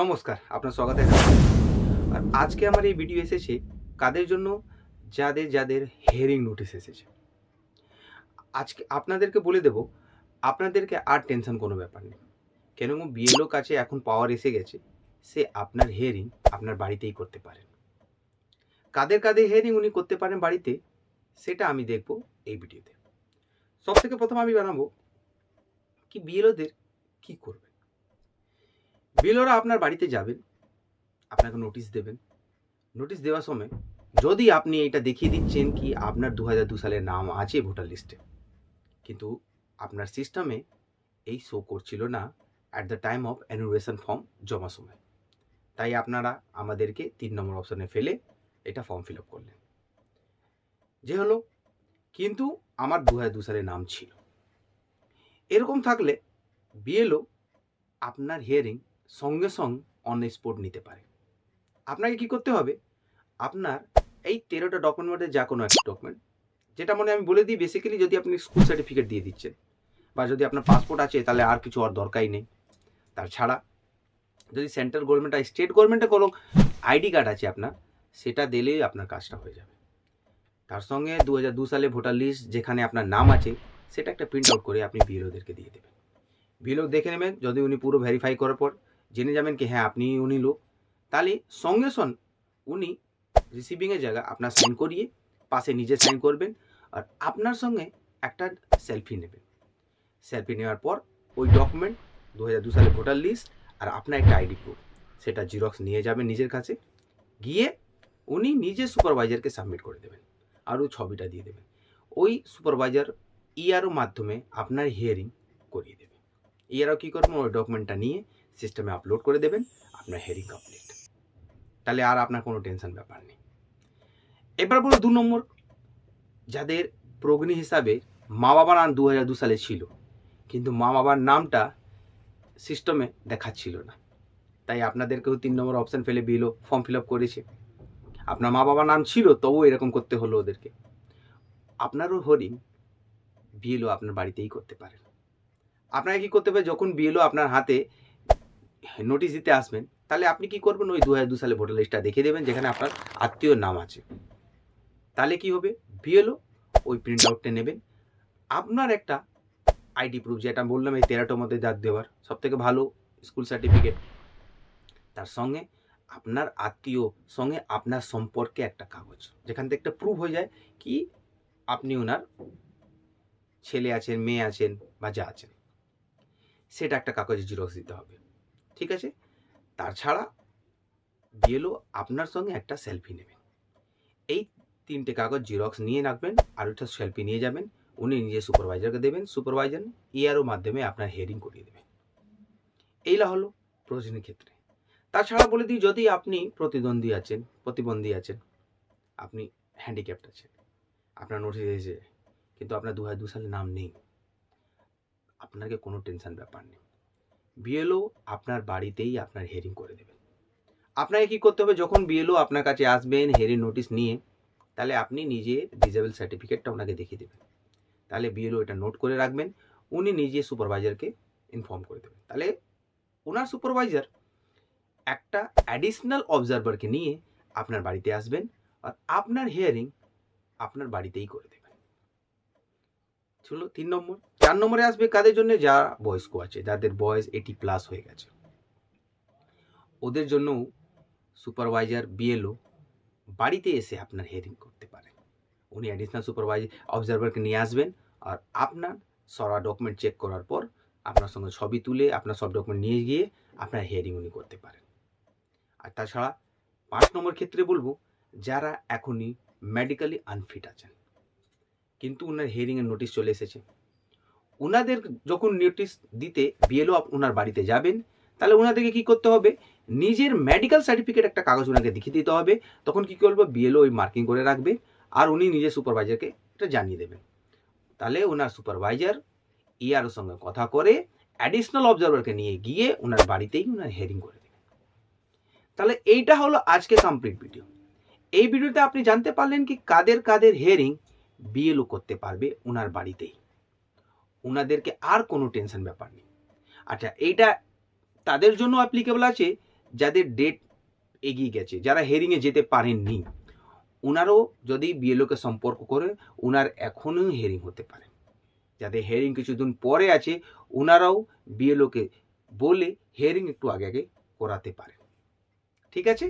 নমস্কার, আপনার স্বাগত আর আজকে আমার এই ভিডিও এসেছে কাদের জন্য? যাদের যাদের হেয়ারিং নোটিশ এসেছে। আজকে আপনাদেরকে বলে দেব, আপনাদেরকে আর টেনশন কোনো ব্যাপার নেই। কেন বিএলও কাছে এখন পাওয়ার এসে গেছে, সে আপনার হেয়ারিং আপনার বাড়িতেই করতে পারেন। কাদের কাদের হেয়ারিং উনি করতে পারেন বাড়িতে, সেটা আমি দেখব এই ভিডিওতে সব থেকে প্রথম আমি জানাব, কি বিএলওদের কি করবে? বিএলওরা আপনার বাড়িতে যাবেন, আপনাকে নোটিশ দেবেন। নোটিশ দেওয়ার সময় যদি আপনি এটা দেখিয়ে দিচ্ছেন কি আপনার দু হাজার দু সালের নাম আছে ভোটার লিস্টে, কিন্তু আপনার সিস্টেমে এই শো করছিল না at the time of enumeration form জমা সময়। তাই আপনারা আমাদেরকে তিন নম্বর অপশানে ফেলে এটা ফর্ম ফিল আপ করলেন। যে হলো, কিন্তু আমার দু হাজার দু সালের নাম ছিল। এরকম থাকলে বিএলও আপনার হিয়ারিং সঙ্গে সঙ্গে অন স্পট নিতে পারে। আপনাকে কি করতে হবে? আপনার এই তেরোটা ডকুমেন্টের যা কোনো একটা ডকুমেন্ট যেটা মনে আমি বলে দিই বেসিক্যালি যদি আপনি স্কুল সার্টিফিকেট দিয়ে দিচ্ছেন বা যদি আপনার পাসপোর্ট আছে তাহলে আর কিছু আর দরকারই নেই। তাছাড়া যদি সেন্ট্রাল গভর্নমেন্ট আর স্টেট গভর্নমেন্টের কোনো আইডি কার্ড আছে আপনার, সেটা দিলেই আপনার কাজটা হয়ে যাবে। তার সঙ্গে দু হাজার দু সালে ভোটার লিস্ট যেখানে আপনার নাম আছে, সেটা একটা প্রিন্ট আউট করে আপনি বিএলওদেরকে দিয়ে দেবেন। বিএলও দেখে নেবেন, যদি উনি পুরো ভেরিফাই করার পর জেনে যাবেন কি হ্যাঁ আপনি উনি লোক। তাহলে সঙ্গে সঙ্গে উনি রিসিভিংয়ের জায়গা আপনার সাইন করিয়ে পাশে নিজে সাইন করবেন আর আপনার সঙ্গে একটা সেলফি নেবেন। সেলফি নেওয়ার পর ওই ডকুমেন্ট দু হাজার দু সালে ভোটার লিস্ট আর আপনার একটা আইডি প্রুফ সেটা জিরক্স নিয়ে যাবেন নিজের কাছে। গিয়ে উনি নিজে সুপারভাইজারকে সাবমিট করে দেবেন আর ওই ছবিটা দিয়ে দেবেন। ওই সুপারভাইজার ইআরও মাধ্যমে আপনার হিয়ারিং করিয়ে দেবে। ইআরও কী করবেন? ওই ডকুমেন্টটা নিয়ে সিস্টেমে আপলোড করে দেবেন, আপনার হেয়ারিং কমপ্লিট তাহলে আর আপনার কোনো টেনশন ব্যাপার নেই। এবার বলো দু নম্বর, যাদের প্রগ্নি হিসাবে মা বাবার নাম দু হাজার দু সালে ছিল, কিন্তু মা বাবার নামটা সিস্টেমে দেখাচ্ছিল না। তাই আপনাদেরকেও তিন নম্বর অপশান ফেলে বিলো ফর্ম ফিল আপ করেছে। আপনার মা বাবার নাম ছিল, তবুও এরকম করতে হলো ওদেরকে। আপনারও হরিং বিএলও আপনার বাড়িতেই করতে পারেন। আপনাকে কি করতে হবে? যখন বিএলও আপনার হাতে নোটিশ দিতে আসবেন, তাহলে আপনি কি করবেন? ওই দু দু সালে ভোটার লিস্টটা দেখে দেবেন, যেখানে আপনার আত্মীয় নাম আছে। তাহলে কি হবে? বিএলও ওই প্রিন্ট আউটটা নেবেন। আপনার একটা আইডি প্রুফ যেটা বললাম, এই তেরোটার মধ্যে দাঁত দেওয়ার সব থেকে ভালো স্কুল সার্টিফিকেট তার সঙ্গে আপনার আত্মীয় সঙ্গে আপনার সম্পর্কে একটা কাগজ। যেখান থেকে একটা প্রুফ হয়ে যায় কি আপনি ওনার ছেলে আছেন, মেয়ে আছেন বা যা আছেন। সেটা একটা কাগজে জিরক্স দিতে হবে। ঠিক আছে? তাছাড়া বিএলও আপনার সঙ্গে একটা সেলফি নেবেন। এই তিনটে কাগজ জিরক্স নিয়ে রাখবেন আর ওটা সেলফি নিয়ে যাবেন। উনি নিজে সুপারভাইজারকে দেবেন সুপারভাইজার ইয়ারও মাধ্যমে আপনার হেয়ারিং করিয়ে দেবেন। এইলা হলো প্রয়োজনীয় ক্ষেত্রে। তাছাড়া বলে দিই, যদি আপনি প্রতিদ্বন্দ্বী আছেন, প্রতিবন্ধী আছেন, আপনি হ্যান্ডিক্যাপ্ট আছেন, আপনার নোটিস এসেছে, কিন্তু আপনার দু হাজার দু সালে নাম নেই, আপনাকে কোনো টেনশন ব্যাপার নেই। বিএলও আপনার বাড়িতেই আপনার হেয়ারিং করে দেবেন। আপনাকে কি করতে হবে? যখন বিএলও আপনার কাছে আসবেন হেয়ারিং নোটিশ নিয়ে, তাহলে আপনি নিজে ডিজেবল সার্টিফিকেটটা ওনাকে দেখিয়ে দেবেন। তাহলে বিএলও এটা নোট করে রাখবেন, উনি নিজে সুপারভাইজারকে ইনফর্ম করে দেবেন। তাহলে ওনার সুপারভাইজার একটা অ্যাডিশনাল অবজারভারকে নিয়ে আপনার বাড়িতে আসবেন আর আপনার হিয়ারিং আপনার বাড়িতেই করে দেবেন। ছিল তিন নম্বর। চার নম্বরে আসবে কাদের জন্য? যারা বয়স্ক আছে, যাদের বয়স এটি প্লাস হয়ে গেছে। ওদের জন্য সুপারভাইজার বিএলও বাড়িতে এসে আপনার হেয়ারিং করতে পারে উনি অ্যাডিশনাল সুপারভাইজার অবজারভারকে নিয়ে আসবেন আর আপনার সরা ডকুমেন্ট চেক করার পর আপনার সঙ্গে ছবি তুলে আপনার সব ডকুমেন্ট নিয়ে গিয়ে আপনার হেয়ারিং উনি করতে পারেন। আর তাছাড়া পাঁচ নম্বর ক্ষেত্রে বলব, যারা এখনই মেডিকেলি আনফিট আছেন কিন্তু ওনার হিয়ারিংয়ের নোটিশ চলে এসেছে। ওনাদের যখন নোটিশ দিতে বিএলও ওনার বাড়িতে যাবেন, তাহলে ওনাদেরকে কি করতে হবে? নিজের মেডিকেল সার্টিফিকেট একটা কাগজ ওনাকে দেখিয়ে দিতে হবে। তখন কি করব? বিএলও ওই মার্কিং করে রাখবে আর উনি নিজের সুপারভাইজারকে এটা জানিয়ে দেবেন। তাহলে ওনার সুপারভাইজার ইয়ার সঙ্গে কথা করে অ্যাডিশনাল অবজারভারকে নিয়ে গিয়ে ওনার বাড়িতেই ওনার হেয়ারিং করে দেবেন তাহলে এইটা হলো আজকে কমপ্লিট ভিডিও এই ভিডিওতে আপনি জানতে পারলেন কি কাদের কাদের হেয়ারিং বিএলও করতে পারবে ওনার বাড়িতেই। ওনাদেরকে আর কোনো টেনশন ব্যাপার নেই। আচ্ছা এইটা তাদের জন্য অ্যাপ্লিকেবল আছে, যাদের ডেট এগিয়ে গেছে, যারা হেরিংয়ে যেতে পারেননি। ওনারও যদি বিএলওকে সম্পর্ক করে ওনার এখনও হেরিং হতে পারে। যাদের হেরিং কিছুদিন পরে আছে ওনারাও বিএলওকে বলে হেয়ারিং একটু আগে আগে করাতে পারে ঠিক আছে?